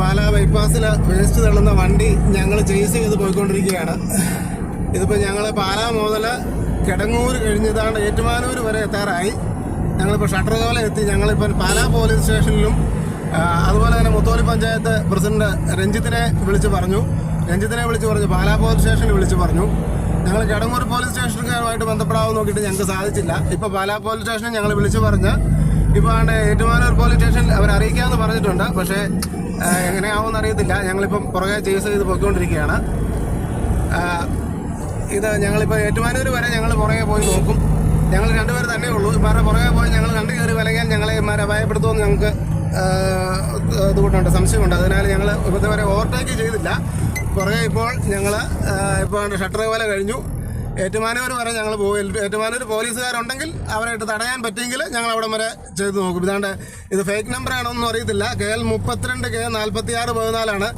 Pala ബൈപ്പാസിൽ waste തള്ളുന്ന വണ്ടി ഞങ്ങൾ ചേസ് ചെയ്ത് പോയിക്കൊണ്ടിരിക്കുകയാണ്. ഇതിപ്പോൾ ഞങ്ങൾ പാല മുതൽ കിടങ്ങൂർ കഴിഞ്ഞതാണ് ഏറ്റുമാനൂർ വരെ എത്താറായി. ഞങ്ങളിപ്പോൾ ഷട്ടർകോല എത്തി. ഞങ്ങളിപ്പോൾ പാല പോലീസ് സ്റ്റേഷനിലും അതുപോലെ തന്നെ മുത്തോലി പഞ്ചായത്ത് പ്രസിഡന്റ് രഞ്ജിത്തിനെ വിളിച്ച് പറഞ്ഞു. രഞ്ജിത്തിനെ വിളിച്ച് പറഞ്ഞു പാല പോലീസ് സ്റ്റേഷനിൽ വിളിച്ച് പറഞ്ഞു. ഞങ്ങൾ കിടങ്ങൂർ പോലീസ് സ്റ്റേഷനുമായിട്ട് ബന്ധപ്പെടാമെന്ന് നോക്കിയിട്ട് ഞങ്ങൾക്ക് സാധിച്ചില്ല. ഇപ്പോൾ പാലാ പോലീസ് സ്റ്റേഷനിൽ ഞങ്ങൾ വിളിച്ച് പറഞ്ഞ് ഇപ്പോൾ ആണ്ട് ഏറ്റുമാനൂർ പോലീസ് സ്റ്റേഷനിൽ അവർ അറിയിക്കാമെന്ന് പറഞ്ഞിട്ടുണ്ട്. പക്ഷേ എങ്ങനെയാവുമെന്ന് അറിയത്തില്ല. ഞങ്ങളിപ്പം പുറകെ ചേസ് ചെയ്ത് പോയിക്കൊണ്ടിരിക്കുകയാണ്. ഇത് ഞങ്ങളിപ്പോൾ ഏറ്റുമാനൂർ വരെ ഞങ്ങൾ പുറകെ പോയി നോക്കും. ഞങ്ങൾ രണ്ടുപേർ തന്നെ ഉള്ളൂ. ഇമാരുടെ പുറകെ പോയി ഞങ്ങൾ കണ്ടു കയറി വിലകാൻ ഞങ്ങളെ ഇമാരെ അപായപ്പെടുത്തുമെന്ന് ഞങ്ങൾക്ക് ഇതുകൊണ്ടുണ്ട് സംശയമുണ്ട്. അതിനാൽ ഞങ്ങൾ ഇപ്പോഴത്തെ വരെ ഓവർടേക്ക് ചെയ്തില്ല. പുറകെ ഇപ്പോൾ ഞങ്ങൾ ഇപ്പോൾ ഷട്ടർ പോലെ കഴിഞ്ഞു. ഏറ്റുമാനൂർ വരെ ഞങ്ങൾ പോയി. ഏറ്റുമാനൂർ പോലീസുകാരുണ്ടെങ്കിൽ അവരായിട്ട് തടയാൻ പറ്റിയെങ്കിൽ ഞങ്ങൾ അവിടെ വരെ ചെയ്ത് നോക്കും. ഇതാണ്ട് ഇത് ഫേക്ക് നമ്പർ ആണോന്നും അറിയത്തില്ല. കെ എൽ മുപ്പത്തിരണ്ട് കെ നാൽപ്പത്തി ആറ് പതിനാലാണ്.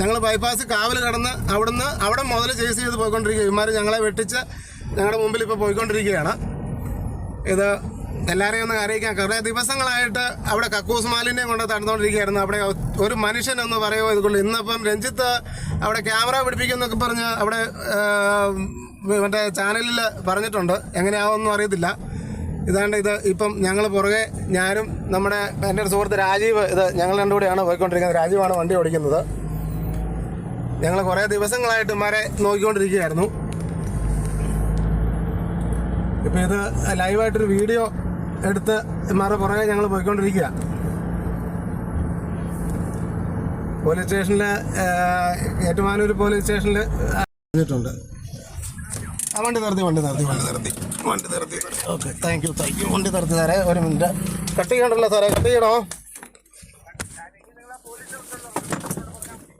ഞങ്ങൾ ബൈപ്പാസ് കാവൽ കടന്ന് അവിടുന്ന് അവിടെ മുതൽ ചേസ് ചെയ്ത് പോയിക്കൊണ്ടിരിക്കുക ഇമാർ ഞങ്ങളെ വെട്ടിച്ച് ഞങ്ങളുടെ മുമ്പിൽ ഇപ്പോൾ പോയിക്കൊണ്ടിരിക്കുകയാണ്. ഇത് എല്ലാവരെയും ഒന്ന് അറിയിക്കാം കുറേ ദിവസങ്ങളായിട്ട് അവിടെ കക്കൂസ് മാലിന്യം കൊണ്ട് തടഞ്ഞുകൊണ്ടിരിക്കുകയായിരുന്നു അവിടെ ഒരു മനുഷ്യൻ എന്ന് പറയുമോ ഇതുകൊണ്ട് ഇന്നിപ്പം രഞ്ജിത്ത് അവിടെ ക്യാമറ പിടിപ്പിക്കുന്നൊക്കെ പറഞ്ഞ് അവിടെ മറ്റേ ചാനലിൽ പറഞ്ഞിട്ടുണ്ട്. എങ്ങനെയാവുമെന്നും അറിയത്തില്ല. ഇതാണ്ട് ഇത് ഇപ്പം ഞങ്ങൾ പുറകെ ഞാനും നമ്മുടെ എന്റെ ഒരു സുഹൃത്ത് രാജീവ് ഇത് ഞങ്ങൾ രണ്ടുകൂടെയാണ് പോയിക്കൊണ്ടിരിക്കുന്നത്. രാജീവാണ് വണ്ടി ഓടിക്കുന്നത്. ഞങ്ങൾ കുറേ ദിവസങ്ങളായിട്ട് ഇമാരെ നോക്കിക്കൊണ്ടിരിക്കുകയായിരുന്നു. ഇപ്പം ഇത് ലൈവായിട്ടൊരു വീഡിയോ എടുത്ത് മാറി പുറകെ ഞങ്ങൾ പോയിക്കൊണ്ടിരിക്കുക പോലീസ് സ്റ്റേഷനിൽ ഏറ്റുമാനൂർ പോലീസ് സ്റ്റേഷനിൽ പറഞ്ഞിട്ടുണ്ട്. ആ വണ്ടി നിർത്തി വണ്ടി നിർത്തി വണ്ടി നിർത്തി വണ്ടി നിർത്തി. Okay thank you thank you വണ്ടി നിർത്തി സാറേ ഒരു മിനിറ്റ്. കട്ട് ചെയ്യണ്ടല്ലോ സാറേ കട്ട് ചെയ്യണോ?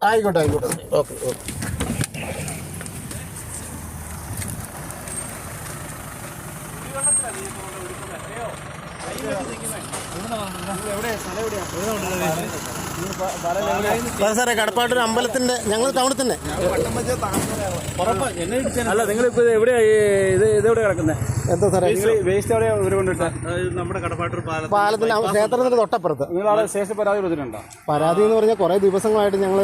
ആയിക്കോട്ടെ ആയിക്കോട്ടെ. Okay okay. സാറേ കടപ്പാട്ടൂർ അമ്പലത്തിന്റെ ഞങ്ങൾ ടൗണിൽ തന്നെ അല്ല നിങ്ങളിപ്പോ എവിടെയാ ഇത് ഇതെവിടെ കിടക്കുന്നത് എന്താ സാറേ വേസ്റ്റ് എവിടെയാ ഇവർ കൊണ്ടിട്ട് നമ്മുടെ കടപ്പാട്ടൂർ പാലം പാലത്തിന്റെ ക്ഷേത്രത്തിന്റെ തൊട്ടപ്പുറത്ത്. നിങ്ങൾ ആളെ സ്റ്റേഷൻ പരാതി കൊടുത്തിട്ടുണ്ടോ? പരാതി എന്ന് പറഞ്ഞാൽ കുറെ ദിവസങ്ങളായിട്ട് ഞങ്ങൾ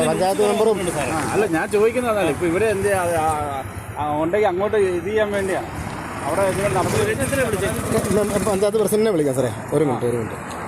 പഞ്ചായത്ത് മെമ്പറും അല്ല ഞാൻ ചോദിക്കുന്നതാണ് ഇപ്പൊ ഇവിടെ എന്താ ഉണ്ടെങ്കിൽ അങ്ങോട്ട് ഇത് ചെയ്യാൻ വേണ്ടിയാണ് അവിടെ പഞ്ചായത്ത് പ്രസിഡന്റിനെ വിളിക്കാം സാറേ. ഒരു മിനിറ്റ് ഒരു മിനിറ്റ്.